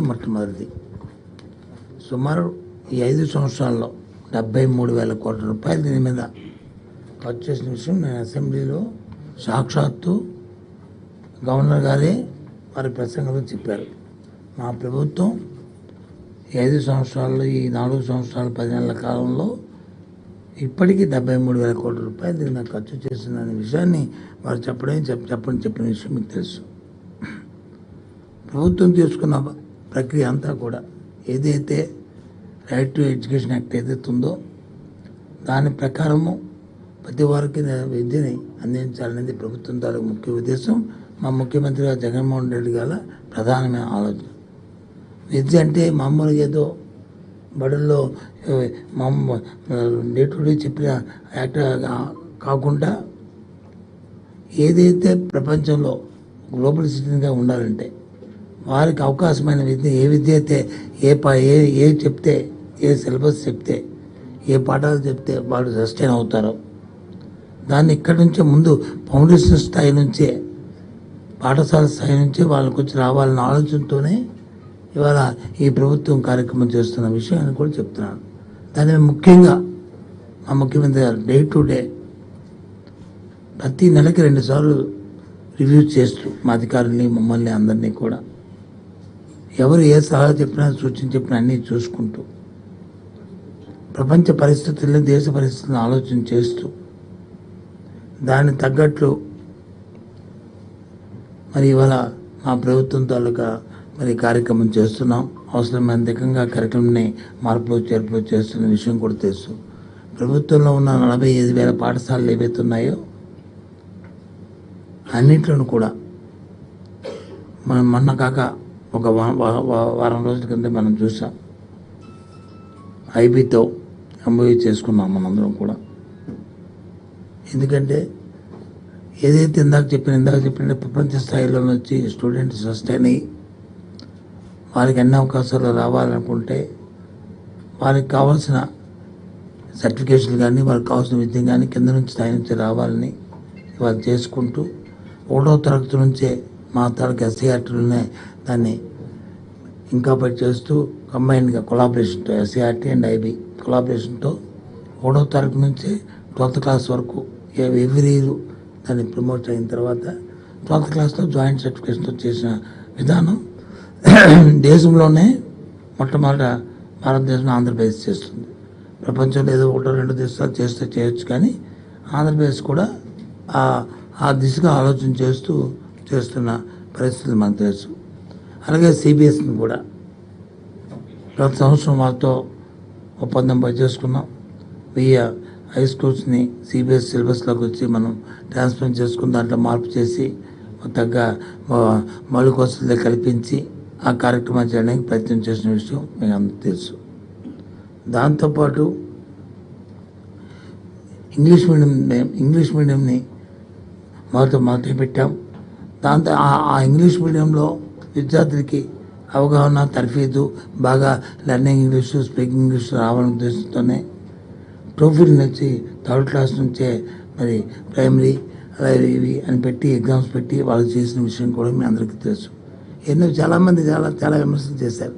మొట్టమొదటిది. సుమారు ఈ ఐదు సంవత్సరాల్లో డెబ్బై మూడు వేల కోట్ల రూపాయలు దీని మీద ఖర్చు చేసిన విషయం నేను అసెంబ్లీలో సాక్షాత్తు గవర్నర్ గారే వారి ప్రసంగంలో చెప్పారు. మా ప్రభుత్వం ఈ ఐదు సంవత్సరాల్లో ఈ నాలుగు సంవత్సరాల పది నెలల కాలంలో ఇప్పటికీ డెబ్బై మూడు వేల కోట్ల రూపాయలు దీని మీద ఖర్చు చేసిందనే విషయాన్ని వారు చెప్పడం చెప్ప చెప్పని చెప్పిన విషయం మీకు తెలుసు. ప్రభుత్వం తీసుకున్న ప్రక్రియ అంతా కూడా ఏదైతే రైట్ టు ఎడ్యుకేషన్ యాక్ట్ ఏదైతే ఉందో దాని ప్రకారము ప్రతి వారికి విద్యని అందించాలనేది ప్రభుత్వం తాలూకు ముఖ్య ఉద్దేశం. మా ముఖ్యమంత్రి గారు జగన్మోహన్ రెడ్డి గారి ప్రధానమైన ఆలోచన. విద్య అంటే మామూలుగా ఏదో బడుల్లో మామూలు డే టు డే చెప్పిన యాక్ట్ కాకుండా ఏదైతే ప్రపంచంలో గ్లోబల్ సిటిజన్గా ఉండాలంటే వారికి అవకాశమైన విద్య ఏ విద్య అయితే ఏ పా ఏ ఏ చెప్తే ఏ సిలబస్ చెప్తే ఏ పాఠాలు చెప్తే వాళ్ళు సస్టైన్ అవుతారు. దాన్ని ఇక్కడి నుంచే ముందు ఫౌండేషన్ స్థాయి నుంచే పాఠశాల స్థాయి నుంచే వాళ్ళకి వచ్చి రావాలన్న ఆలోచనతోనే ఇవాళ ఈ ప్రభుత్వం కార్యక్రమం చేస్తున్న విషయాన్ని కూడా చెప్తున్నాను. దాని ముఖ్యంగా మా ముఖ్యమంత్రి గారు డే టు డే ప్రతి నెలకి రెండుసార్లు రివ్యూ చేస్తూ మా అధికారుల్ని మమ్మల్ని అందరినీ కూడా ఎవరు ఏ సలహా చెప్పినా సూచన చెప్పినా అన్నీ చూసుకుంటూ ప్రపంచ పరిస్థితుల్లో దేశ పరిస్థితులను ఆలోచన చేస్తూ దానికి తగ్గట్లు మరి ఇవాళ మా ప్రభుత్వం తాలూకా మరి కార్యక్రమం చేస్తున్నాం. అవసరమైన దిగంగా కార్యక్రమాన్ని మార్పులు చేర్పులు చేస్తున్న విషయం కూడా తెలుసు. ప్రభుత్వంలో ఉన్న నలభై ఐదు వేల పాఠశాలలు ఏవైతే ఉన్నాయో అన్నింటిలోనూ కూడా మనం మొన్న కాక ఒక వారం రోజుల కింద మనం చూసాం. ఐబీతో ఎంబోయ్ చేసుకున్నాం మనందరం కూడా. ఎందుకంటే ఏదైతే ఇందాక చెప్పిన ఇందాక చెప్పిన ప్రపంచ స్థాయిలో వచ్చి స్టూడెంట్స్ సస్టైన్ అయ్యి వారికి అన్ని అవకాశాలు రావాలనుకుంటే వారికి కావాల్సిన సర్టిఫికేషన్లు కానీ వారికి కావాల్సిన విద్య కానీ కింద నుంచి స్థాయి నుంచి రావాలని వాళ్ళు చేసుకుంటూ ఒకటో తరగతి నుంచే మా తరగతి ఎస్సీఆర్టీలోనే దాన్ని ఇంకా చేస్తూ కంబైన్డ్గా కొలాబరేషన్తో ఎస్సీఆర్టీ అండ్ ఐబీ కొలాబరేషన్తో ఒకటో తరగతి నుంచి ట్వెల్త్ క్లాస్ వరకు ఎవ్రీ ఇయర్ దాన్ని ప్రమోట్ అయిన తర్వాత ట్వెల్త్ క్లాస్లో జాయింట్ సర్టిఫికేషన్తో చేసిన విధానం దేశంలోనే మొట్టమొదట భారతదేశంలో ఆంధ్రప్రదేశ్ చేస్తుంది. ప్రపంచంలో ఏదో ఒకటో రెండు దేశాలు చేస్తే చేయొచ్చు కానీ ఆంధ్రప్రదేశ్ కూడా ఆ ఆ దిశగా ఆలోచన చేస్తూ చేస్తున్న పరిస్థితులు మనకు తెలుసు. అలాగే సిబిఎస్ని కూడా గత సంవత్సరం వాళ్ళతో ఒప్పందం చేసుకున్నాం వెయ్యి హై స్కూల్స్ని సిబిఎస్ సిలబస్లోకి వచ్చి మనం ట్రాన్స్ఫర్ చేసుకుని దాంట్లో మార్పు చేసి తగ్గ మౌలిక వసతులు కల్పించి ఆ కార్యక్రమాలు చేయడానికి ప్రయత్నం చేసిన విషయం మీకు అందరికీ తెలుసు. దాంతోపాటు ఇంగ్లీష్ మీడియం ఇంగ్లీష్ మీడియంని మొదట మొదటి పెట్టాం. దాంతో ఆ- ఇంగ్లీష్ మీడియంలో విద్యార్థులకి అవగాహన తర్ఫీదు బాగా లెర్నింగ్ ఇంగ్లీష్ స్పీకింగ్ ఇంగ్లీష్ రావాలని ఉద్దేశంతోనే టోఫిల్ నుంచి థర్డ్ క్లాస్ నుంచే మరి ప్రైమరీ అలాగే ఇవి అని పెట్టి ఎగ్జామ్స్ పెట్టి వాళ్ళు చేసిన విషయం కూడా మీ అందరికీ తెలుసు. ఎన్నో చాలామంది చాలా చాలా విమర్శలు చేశారు.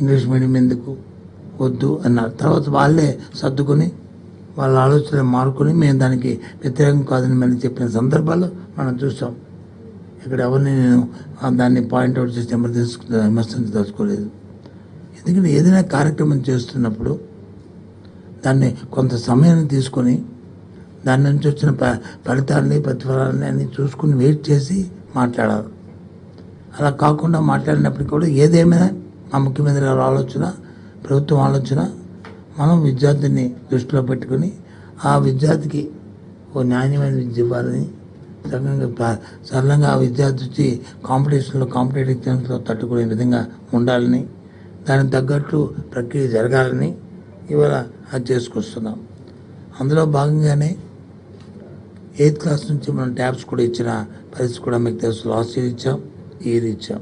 ఇంగ్లీష్ మీడియం ఎందుకు వద్దు అన్నారు. తర్వాత వాళ్ళే సర్దుకొని వాళ్ళ ఆలోచనలు మారుకొని మేము దానికి వ్యతిరేకం కాదని మళ్ళీ చెప్పిన సందర్భాలు మనం చూసాం. ఇక్కడ ఎవరిని నేను దాన్ని పాయింట్అవుట్ చేసి ఎమర్జెన్సీ విమర్శించదలుచుకోలేదు. ఎందుకంటే ఏదైనా కార్యక్రమం చేస్తున్నప్పుడు దాన్ని కొంత సమయాన్ని తీసుకొని దాని నుంచి వచ్చిన ప ఫలితాలని ప్రతిఫలాలని అన్ని చూసుకుని వెయిట్ చేసి మాట్లాడాలి. అలా కాకుండా మాట్లాడినప్పటికీ కూడా ఏదేమైనా మా ముఖ్యమంత్రి గారు ఆలోచన ప్రభుత్వం ఆలోచన మనం విద్యార్థిని దృష్టిలో పెట్టుకొని ఆ విద్యార్థికి ఓ నాణ్యమైన విద్య ఇవ్వాలని సరళంగా సరళంగా విద్యార్థి కాంపిటీషన్లో కాంపిటేటివ్ ఎగ్జామ్స్లో తట్టుకునే విధంగా ఉండాలని దానికి తగ్గట్టు ప్రక్రియ జరగాలని ఇవాళ అది చేసుకొస్తున్నాం. అందులో భాగంగానే ఎయిత్ క్లాస్ నుంచి మనం ట్యాబ్స్ కూడా ఇచ్చిన పరిస్థితి కూడా మీకు తెలుసు. లాస్ట్ ఇయర్ ఇచ్చాం ఇది ఇయర్ ఇచ్చాం.